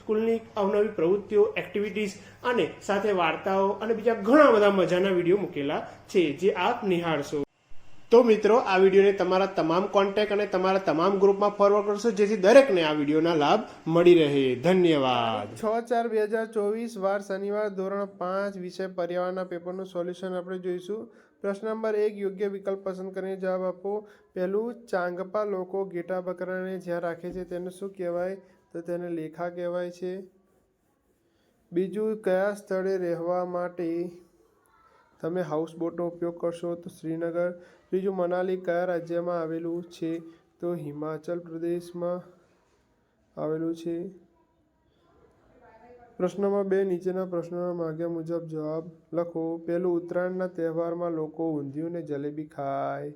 સ્કૂલની અવનવી પ્રવૃત્તિઓ એક્ટિવિટીઝ અને સાથે વાર્તાઓ અને બીજા ઘણા બધા મજાના વીડિયો મૂકેલા છે, જે આપ નિહાળશો. તો મિત્રો, આ વિડીયોને તમારા તમામ કોન્ટેક્ટ અને તમારા તમામ ગ્રુપમાં ફોરવર્ડ કરશો, જેથી દરેકને આ વિડીયોના લાભ મળી રહે. ધન્યવાદ. છ ચાર બે હજાર ચોવીસ વાર શનિવાર ધોરણ પાંચ વિષય પર્યાવરણના પેપરનું સોલ્યુશન આપણે જોઈશું. પ્રશ્ન નંબર એક, યોગ્ય વિકલ્પ પસંદ કરીને જવાબ આપો. પહેલું, ચાંગપા લોકો ઘેટા બકરાને જ્યાં રાખે છે, તેને શું કહેવાય? તો તેને લેખા કહેવાય છે. બીજું, કયા સ્થળે રહેવા માટે તમે હાઉસબોટનો ઉપયોગ કરશો? તો શ્રીનગર. ત્રીજું, મનાલી કયા રાજ્યમાં આવેલું છે? તો હિમાચલ પ્રદેશમાં આવેલું છે. પ્રશ્નમાં બે, નીચેના પ્રશ્નોના માગ્યા મુજબ જવાબ લખો. પહેલું, ઉત્તરાયણના તહેવારમાં લોકો ઊંધિયું ને જલેબી ખાય.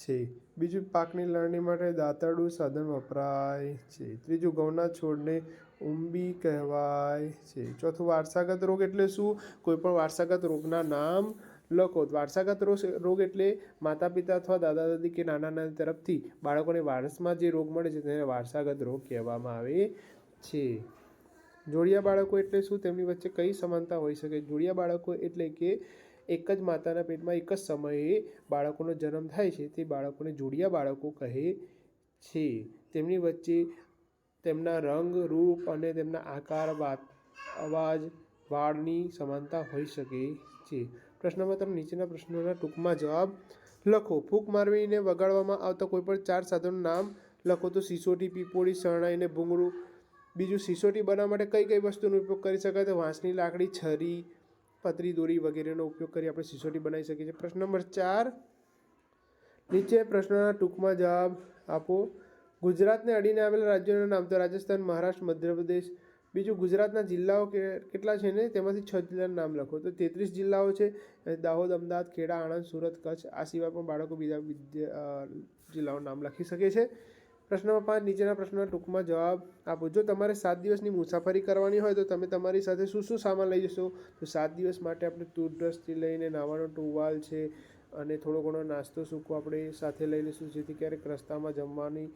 છે. બીજું, પાકની લણણી માટે દાંતરડું સાધન વપરાય છે. ત્રીજું, ઘઉંના છોડને ઉંબી કહેવાય છે. ચોથું, વારસાગત રોગ એટલે શું? કોઈપણ વારસાગત રોગના નામ લખો. વારસાગત રોગ એટલે માતા પિતા અથવા દાદા દાદી કે નાના નાની તરફથી બાળકોને વારસમાં જે રોગ મળે છે તેને વારસાગત રોગ કહેવામાં આવે છે. જોડિયા બાળકો એટલે શું? તેમની વચ્ચે કઈ સમાનતા હોઈ શકે? જોડિયા બાળકો એટલે કે એક જ માતાના પેટમાં એક જ સમયે બાળકોનો જન્મ થાય છે. તે બાળકોને જોડિયા બાળકો કહે છે. તેમની વચ્ચે તેમના રંગ, રૂપ અને તેમના આકાર, વાત, અવાજ, વાળની સમાનતા હોઈ શકે છે. પ્રશ્નમાં તમે નીચેના પ્રશ્નોના ટૂંકમાં જવાબ લખો. ફૂંક મારવીને વગાડવામાં આવતા કોઈપણ ચાર સાધનનું નામ લખો તો સિસોટી, પીપોળી, શરણાઈ અને ભૂંગળું. બીજું, સિસોટી બનાવવા માટે કઈ કઈ વસ્તુનો ઉપયોગ કરી શકાય? તો વાંસની લાકડી, છરી પતરી દોરી વગેરેનો ઉપયોગ કરી આપણે સિસોટી બનાવી શકીએ છીએ. પ્રશ્ન નંબર ચાર. નીચે પ્રશ્નના ટૂંકમાં જવાબ આપો. ગુજરાતને અડીને આવેલા રાજ્યોના નામ તો રાજસ્થાન, મહારાષ્ટ્ર, મધ્યપ્રદેશ. બીજું ગુજરાતના જિલ્લાઓ કેટલા છે ને? તેમાંથી છ જિલ્લાના નામ લખો. તો તેત્રીસ જિલ્લાઓ છે. દાહોદ, અમદાવાદ, ખેડા, આણંદ, સુરત, કચ્છ. આ સિવાય પણ બાળકો બીજા વિદ્યા જિલ્લાઓનું નામ લખી શકે છે. પ્રશ્નમાં પાંચ, નીચેના પ્રશ્નના ટૂંકમાં જવાબ આપો. જો તમારે સાત દિવસની મુસાફરી કરવાની હોય તો તમે તમારી સાથે શું શું સામાન લઈ જશો? તો સાત દિવસ માટે આપણે ટૂથબ્રશથી લઈને નાવાનો ટુવાલ છે અને થોડો ઘણો નાસ્તો, સૂકો આપણે સાથે લઈ લઈશું, જેથી ક્યારેક રસ્તામાં જમવાની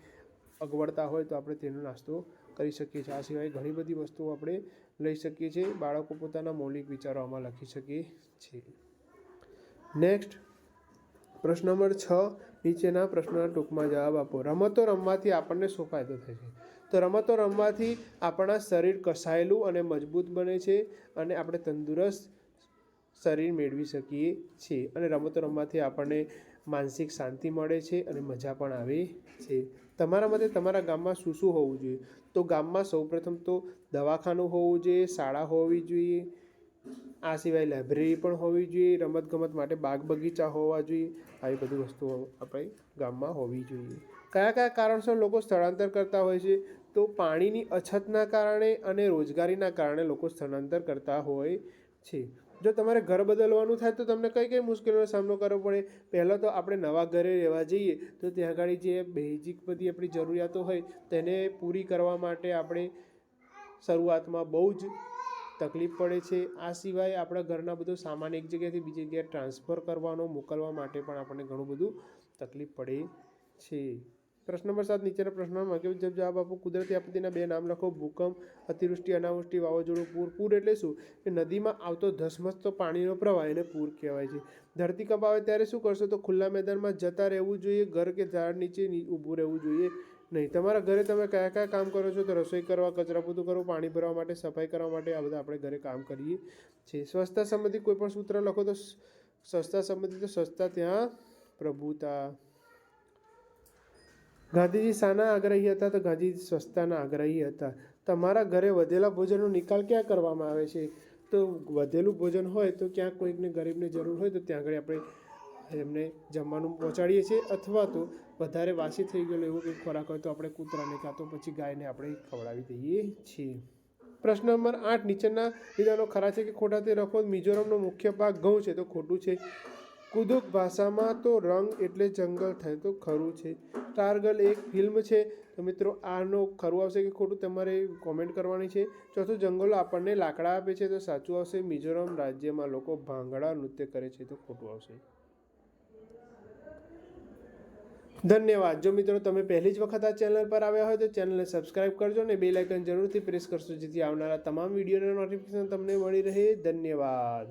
અગવડતા હોય તો આપણે તેનો નાસ્તો કરી શકીએ છીએ. આ સિવાય ઘણી બધી વસ્તુઓ આપણે લઈ શકીએ છીએ. બાળકો પોતાના મૌલિક વિચારો આમાં લખી શકીએ છીએ. નેક્સ્ટ પ્રશ્ન નંબર છ. નીચેના પ્રશ્નોના ટૂંકમાં જવાબ આપો. રમતો રમવાથી આપણને શું ફાયદો થાય છે? તો રમતો રમવાથી આપણા શરીર કસાયેલું અને મજબૂત બને છે અને આપણે તંદુરસ્ત શરીર મેળવી શકીએ છીએ. અને રમતો રમવાથી આપણને માનસિક શાંતિ મળે છે અને મજા પણ આવે છે. તમારા મતે તમારા ગામમાં શું શું હોવું જોઈએ? તો ગામમાં સૌપ્રથમ તો દવાખાનું હોવું જોઈએ, શાળા હોવી જોઈએ આ સિવાય લાઇબ્રેરી પણ હોવી જોઈએ, રમતગમત માટે બાગ બગીચા હોવા જોઈએ, આવી બધી વસ્તુઓ આપણે ગામમાં હોવી જોઈએ. કયા કયા કારણસર લોકો સ્થળાંતર કરતા હોય છે? તો પાણીની અછતના કારણે અને રોજગારીના કારણે લોકો સ્થળાંતર કરતા હોય છે. જો તમારે ઘર બદલવાનું થાય તો તમને કઈ કઈ મુશ્કેલીનો સામનો કરવો પડે? પહેલાં તો આપણે નવા ઘરે રહેવા જઈએ, તો ત્યાં આગળ જે બેઝિક બધી આપણી જરૂરિયાતો હોય તેને પૂરી કરવા માટે આપણે શરૂઆતમાં બહુ જ તકલીફ પડે છે. આ સિવાય આપણા ઘરના બધો સામાન એક જગ્યાએથી બીજી જગ્યાએ ટ્રાન્સફર કરવાનો, મોકલવા માટે પણ આપણને ઘણું બધું તકલીફ પડે છે. પ્રશ્ન નંબર સાત, નીચેના પ્રશ્નોમાં કે જવાબ આપો? કુદરતી આપત્તિના બે નામ લખો. ભૂકંપ, અતિવૃષ્ટિ, અનાવૃષ્ટિ, વાવાઝોડું, પૂર. પૂર એટલે શું? કે નદીમાં આવતો ધસમસતો પાણીનો પ્રવાહ એને પૂર કહેવાય છે. ધરતીકંપ આવે ત્યારે શું કરશો? તો ખુલ્લા મેદાનમાં જતા રહેવું જોઈએ, ઘર કે ઝાડ નીચે ઊભું રહેવું જોઈએ. નહીં, તમારા ઘરે તમે કયા કયા કામ કરો છો? તો રસોઈ કરવા, કચરા બધું કરવું, પાણી ભરવા માટે, સફાઈ કરવા માટે આ બધા આપણે ઘરે કામ કરીએ છીએ. સ્વચ્છતા સંબંધિત કોઈ પણ સૂત્ર લખો તો સ્વચ્છતા સંબંધી તો સ્વચ્છતા ત્યાં પ્રભુતા. ગાંધીજી શાના આગ્રહી હતા તો ગાંધીજી સ્વચ્છતાના આગ્રહી હતા. તમારા ઘરે વધેલા ભોજનનો નિકાલ ક્યાં કરવામાં આવે છે? તો વધેલું ભોજન હોય તો ક્યાંક કોઈકને ગરીબને જરૂર હોય તો ત્યાં આગળ આપણે એમને જમવાનું પહોંચાડીએ છીએ અથવા તો વધારે વાસી થઈ ગયેલો એવો કંઈક ખોરાક હોય તો આપણે કૂતરાને કાં તો પછી ગાયને આપણે ખવડાવી દઈએ છીએ. પ્રશ્ન નંબર આઠ, નીચેના વિધાનો ખરા છે કે ખોટા તે લખો મિઝોરમનો મુખ્ય ભાગ ઘઉં છે, તો ખોટું છે. કુદુક ભાષામાં તો રંગ એટલે જંગલ થાય તો ખરું છે. ટારગલ એક ફિલ્મ છે. તો મિત્રો, આનો ખરું આવશે કે ખોટું તમારે કોમેન્ટ કરવાની છે. ચોથું, જંગલો આપણને લાકડા આપે છે, તો સાચું આવશે. મિઝોરમ રાજ્યમાં લોકો ભાંગડા નૃત્ય કરે છે, તો ખોટું આવશે. ધન્યવાદ. જો મિત્રો તમે પહેલી જ વખત આ ચેનલ પર આવ્યા હોય તો ચેનલને સબસ્ક્રાઇબ કરજો અને બે લાઇકન જરૂરથી પ્રેસ કરશો જેથી આવનારા તમામ વિડીયોના નોટિફિકેશન તમને મળી રહે. ધન્યવાદ.